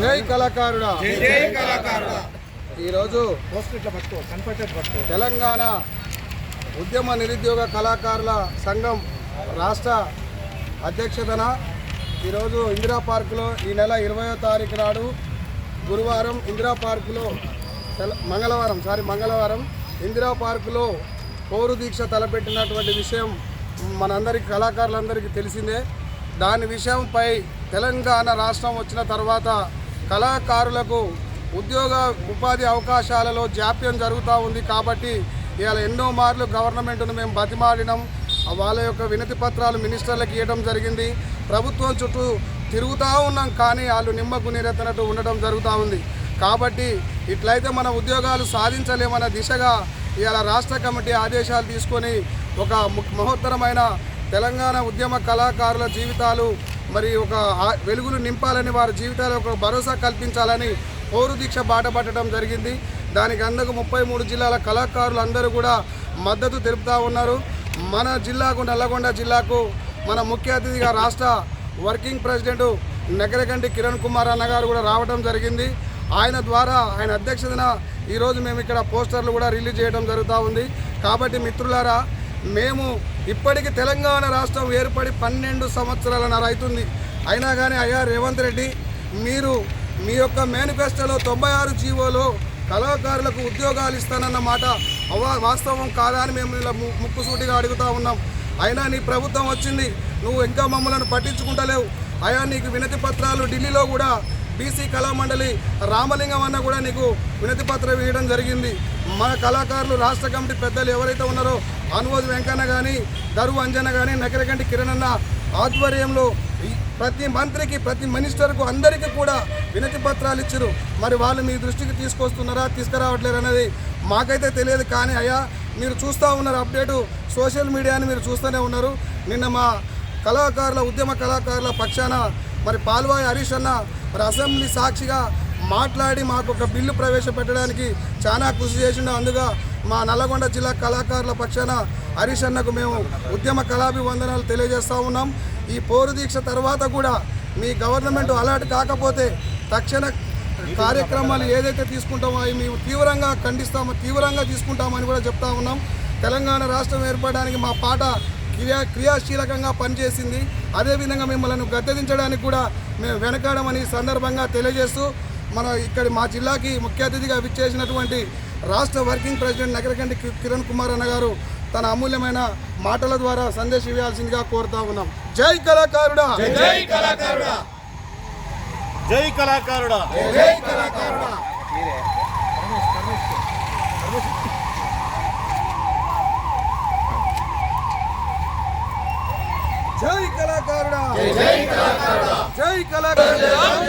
జై కళాకారుడా. ఈరోజు తెలంగాణ ఉద్యమ నిరుద్యోగ కళాకారుల సంఘం రాష్ట్ర అధ్యక్షతన ఈరోజు ఇందిరా పార్కులో ఈ నెల ఇరవయో తారీఖు నాడు గురువారం ఇందిరా పార్కులో తెల మంగళవారం సారీ మంగళవారం ఇందిరా పార్కులో పౌరు దీక్ష తలపెట్టినటువంటి విషయం మనందరికి కళాకారులందరికీ తెలిసిందే దాని విషయంపై తెలంగాణ రాష్ట్రం వచ్చిన తర్వాత కళాకారులకు ఉద్యోగ ఉపాధి అవకాశాలలో జాప్యం జరుగుతూ ఉంది కాబట్టి ఇవాళ ఎన్నో మార్లు గవర్నమెంట్ను మేము బతిమాడినాం వాళ్ళ యొక్క వినతి పత్రాలు మినిస్టర్లకు ఇవ్వడం జరిగింది. ప్రభుత్వం చుట్టూ తిరుగుతూ ఉన్నాం కానీ వాళ్ళు నిమ్మకు నీరెత్తనట్టు ఉండడం జరుగుతూ ఉంది. కాబట్టి ఇట్లయితే మన ఉద్యోగాలు సాధించలేమన్న దిశగా ఇవాళ రాష్ట్ర కమిటీ ఆదేశాలు తీసుకొని ఒక ము- మహోత్తరమైన తెలంగాణ ఉద్యమ కళాకారుల జీవితాలు మరి ఒక వెలుగులు నింపాలని వారి జీవితాలు ఒక భరోసా కల్పించాలని పౌరు దీక్ష బాట పట్టడం జరిగింది. దానికి అందుకు ముప్పై మూడు జిల్లాల కళాకారులు అందరూ కూడా మద్దతు తెలుపుతూ ఉన్నారు. మన జిల్లాకు నల్లగొండ జిల్లాకు మన ముఖ్య అతిథిగా రాష్ట్ర వర్కింగ్ ప్రెసిడెంట్ నగరగంటి కిరణ్ కుమార్ అన్నగారు కూడా రావడం జరిగింది. ఆయన ద్వారా ఆయన అధ్యక్షతన ఈరోజు మేము ఇక్కడ పోస్టర్లు కూడా రిలీజ్ చేయడం జరుగుతూ ఉంది. కాబట్టి మిత్రులారా మేము ఇప్పటికి తెలంగాణ రాష్ట్రం ఏర్పడి పన్నెండు సంవత్సరాలన్నర అవుతుంది అయినా కానీ అయ్యా రేవంత్ రెడ్డి మీరు మీ యొక్క మేనిఫెస్టోలో తొంభై ఆరు జీవోలో కళాకారులకు ఉద్యోగాలు ఇస్తానన్న మాట వాస్తవం కాదా అని మేము ఇలా ముక్కుసూటిగా అడుగుతా ఉన్నాం. అయినా నీ ప్రభుత్వం వచ్చింది నువ్వు ఇంకా మమ్మల్ని పట్టించుకుంటలేవు. అయా నీకు వినతి పత్రాలు ఢిల్లీలో కూడా బీసీ కళామండలి రామలింగం అన్న కూడా నీకు వినతి పత్రం వేయడం జరిగింది. మన కళాకారులు రాష్ట్ర కమిటీ పెద్దలు ఎవరైతే ఉన్నారో అనువోద్ వెంకన్న కానీ దరువు అంజన కానీ నగరగంటి కిరణ్ అన్న ఆధ్వర్యంలో ప్రతి మంత్రికి ప్రతి మినిస్టర్కు అందరికీ కూడా వినతి పత్రాలు ఇచ్చారు. మరి వాళ్ళు మీ దృష్టికి తీసుకొస్తున్నారా తీసుకురావట్లేరు అనేది మాకైతే తెలియదు కానీ అయ్యా మీరు చూస్తూ ఉన్నారు అప్డేటు. సోషల్ మీడియాని మీరు చూస్తూనే ఉన్నారు. నిన్న మా కళాకారుల ఉద్యమ కళాకారుల పక్షాన మరి పాల్వాయి హరీష్ అన్న మరి అసెంబ్లీ సాక్షిగా మాట్లాడి మాకు ఒక బిల్లు ప్రవేశపెట్టడానికి చాలా కృషి చేసిండు. అందుగా మా నల్లగొండ జిల్లా కళాకారుల పక్షాన హరీష్ అన్నకు మేము ఉద్యమ కళాభివందనాలు తెలియజేస్తూ ఉన్నాం. ఈ పోరు దీక్ష తర్వాత కూడా మీ గవర్నమెంట్ అలర్ట్ కాకపోతే తక్షణ కార్యక్రమాలు ఏదైతే తీసుకుంటామో అవి మేము తీవ్రంగా ఖండిస్తామో తీవ్రంగా తీసుకుంటామని కూడా చెప్తా ఉన్నాం. తెలంగాణ రాష్ట్రం ఏర్పడడానికి మా పాట క్రియా క్రియాశీలకంగా పనిచేసింది. అదేవిధంగా మిమ్మల్ని గద్దెదించడానికి కూడా మేము వెనకాడమని సందర్భంగా తెలియజేస్తూ మన ఇక్కడ మా జిల్లాకి ముఖ్య అతిథిగా విచ్చేసినటువంటి రాష్ట్ర వర్కింగ్ ప్రెసిడెంట్ నగరకంటి కిరణ్ కుమార్ అన్న గారు తన అమూల్యమైన మాటల ద్వారా సందేశం ఇవ్వాల్సిందిగా కోరుతా ఉన్నాం. జై కళాకారుడా! జై కళాకారుడా జై కళాకారుడా! జై కళాకారుడా! జై కళాకారుడా! జై కళాకారుడా. జై కళాకారుడా.